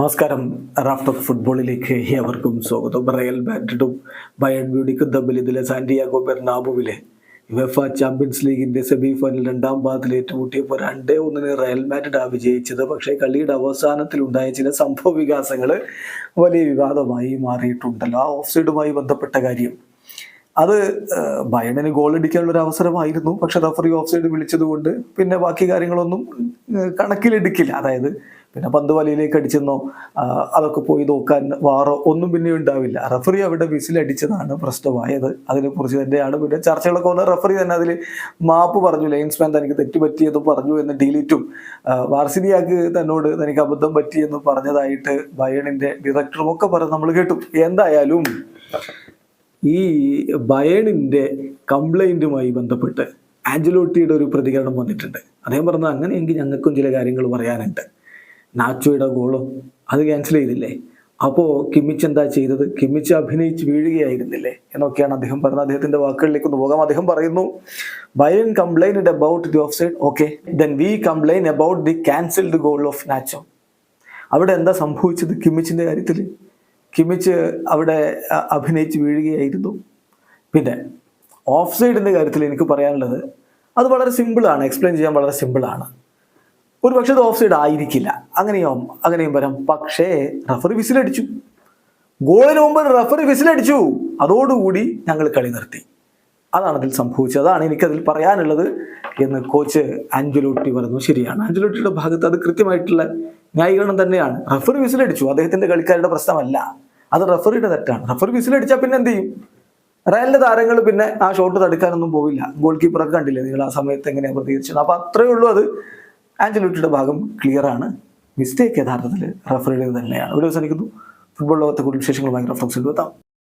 നമസ്കാരം. Raft of ഫുട്ബോളിലേക്ക് ഏവർക്കും സ്വാഗതം. റയൽ മാഡ്രിഡും ബയൺ മ്യൂണിക്കും തമ്മിൽ ഇതിലെ സാന്റിയാഗോ ബെർണാബുവിലെ വെഫ ചാമ്പ്യൻസ് ലീഗിന്റെ സെമി ഫൈനൽ രണ്ടാം പാദത്തിൽ ഏറ്റുമുട്ടിയപ്പോൾ രണ്ടേ ഒന്നിന് റയൽ മാഡ്രിഡ് ആ വിജയിച്ചത്. പക്ഷേ കളിയുടെ അവസാനത്തിൽ ഉണ്ടായ ചില സംഭവ വികാസങ്ങൾ വലിയ വിവാദമായി മാറിയിട്ടുണ്ടല്ലോ. ആ ഓഫ് സൈഡുമായി ബന്ധപ്പെട്ട കാര്യം. അത് ബയണിന് ഗോൾ അടിക്കാനുള്ള ഒരു അവസരമായിരുന്നു. പക്ഷെ റഫറി ഓഫ് സൈഡ് വിളിച്ചതുകൊണ്ട് പിന്നെ ബാക്കി കാര്യങ്ങളൊന്നും കണക്കിലെടുക്കില്ല. അതായത് പിന്നെ പന്ത് വലയിലേക്ക് അടിച്ചെന്നോ അതൊക്കെ പോയി നോക്കാൻ വാറോ ഒന്നും പിന്നെ ഉണ്ടാവില്ല. റഫറി അവിടെ വിസിലടിച്ചതാണ് പ്രശ്നമായത്. അതിനെക്കുറിച്ച് തന്നെയാണ് പിന്നെ ചർച്ചകളൊക്കെ വന്ന റഫറി തന്നെ അതിൽ മാപ്പ് പറഞ്ഞു. ലൈൻസ്മാൻ തനിക്ക് തെറ്റുപറ്റിയെന്ന് പറഞ്ഞു എന്ന് ഡീലിറ്റും വാർസിനിയാക്ക് തന്നോട് തനിക്ക് അബദ്ധം പറ്റിയെന്ന് പറഞ്ഞതായിട്ട് ബയണിന്റെ ഡിറക്ടറും ഒക്കെ പറഞ്ഞ് നമ്മൾ കേട്ടു. എന്തായാലും ഈ ബയണിന്റെ കംപ്ലൈന്റുമായി ബന്ധപ്പെട്ട് ആഞ്ചലോട്ടിയുടെ ഒരു പ്രതികരണം വന്നിട്ടുണ്ട്. അദ്ദേഹം പറഞ്ഞത് അങ്ങനെയെങ്കിൽ ഞങ്ങൾക്കും ചില കാര്യങ്ങൾ പറയാനുണ്ട്. നാച്ചോയുടെ ഗോളും. അത് ക്യാൻസൽ ചെയ്തില്ലേ? അപ്പോൾ കിമ്മിച്ച് എന്താ ചെയ്തത്? കിമ്മിച്ച് അഭിനയിച്ച് വീഴുകയായിരുന്നില്ലേ? എന്നൊക്കെയാണ് അദ്ദേഹം പറഞ്ഞത്. അദ്ദേഹത്തിന്റെ വാക്കുകളിലേക്ക് ഒന്ന് പോകാം. അദ്ദേഹം പറയുന്നു Bayern complained about the off side okay then we complain about the cancelled goal of Nacho അവിടെ എന്താ സംഭവിച്ചത് കിമ്മിച്ചിന്റെ കാര്യത്തിൽ? കിമ്മിച്ച് അവിടെ അഭിനയിച്ച് വീഴുകയായിരുന്നു. പിന്നെ ഓഫ് സൈഡിന്റെ കാര്യത്തിൽ എനിക്ക് പറയാനുള്ളത് അത് വളരെ സിമ്പിളാണ് എക്സ്പ്ലെയിൻ ചെയ്യാൻ വളരെ സിമ്പിളാണ് ഒരു പക്ഷേ അത് ഓഫ് സൈഡ് ആയിരിക്കില്ല. അങ്ങനെയോ അങ്ങനെയും വരാം. പക്ഷേ റഫറി വിസിലടിച്ചു ഗോളിന് മുമ്പ് റഫറി വിസിലടിച്ചു അതോടുകൂടി ഞങ്ങൾ കളി നിർത്തി. അതാണ് അതിൽ സംഭവിച്ചത്. അതാണ് എനിക്കതിൽ പറയാനുള്ളത് എന്ന് കോച്ച് ആഞ്ചലോട്ടി പറഞ്ഞു. ശരിയാണ്. ആഞ്ചലോട്ടിയുടെ ഭാഗത്ത് അത് കൃത്യമായിട്ടുള്ള ന്യായീകരണം തന്നെയാണ്. റഫറി വിസിലടിച്ചു അദ്ദേഹത്തിന്റെ കളിക്കാരുടെ പ്രശ്നമല്ല. അത് റഫറിയുടെ തെറ്റാണ്. റഫറി വിസിലടിച്ചാൽ പിന്നെ എന്ത് ചെയ്യും? റയലിന്റെ താരങ്ങൾ പിന്നെ ആ ഷോട്ട് തടുക്കാനൊന്നും പോവില്ല. ഗോൾ കീപ്പറൊക്കെ കണ്ടില്ലേ? നിങ്ങൾ ആ സമയത്ത് എങ്ങനെയാണ് പ്രതികരിച്ചത്? അപ്പൊ അത്രയേ ഉള്ളൂ അത്. ആഞ്ചലോട്ടിയുടെ ഭാഗം ക്ലിയർ ആണ്. മിസ്റ്റേക്ക് യഥാർത്ഥത്തിൽ റഫറിയുടെ തന്നെയാണ്. ഇവിടെ ദിവസം എനിക്കുന്നു ഫുട്ബോൾ ലോകത്തെ കൂടുതൽ വിശേഷങ്ങളുമായി റഫറൻസ് എത്താം.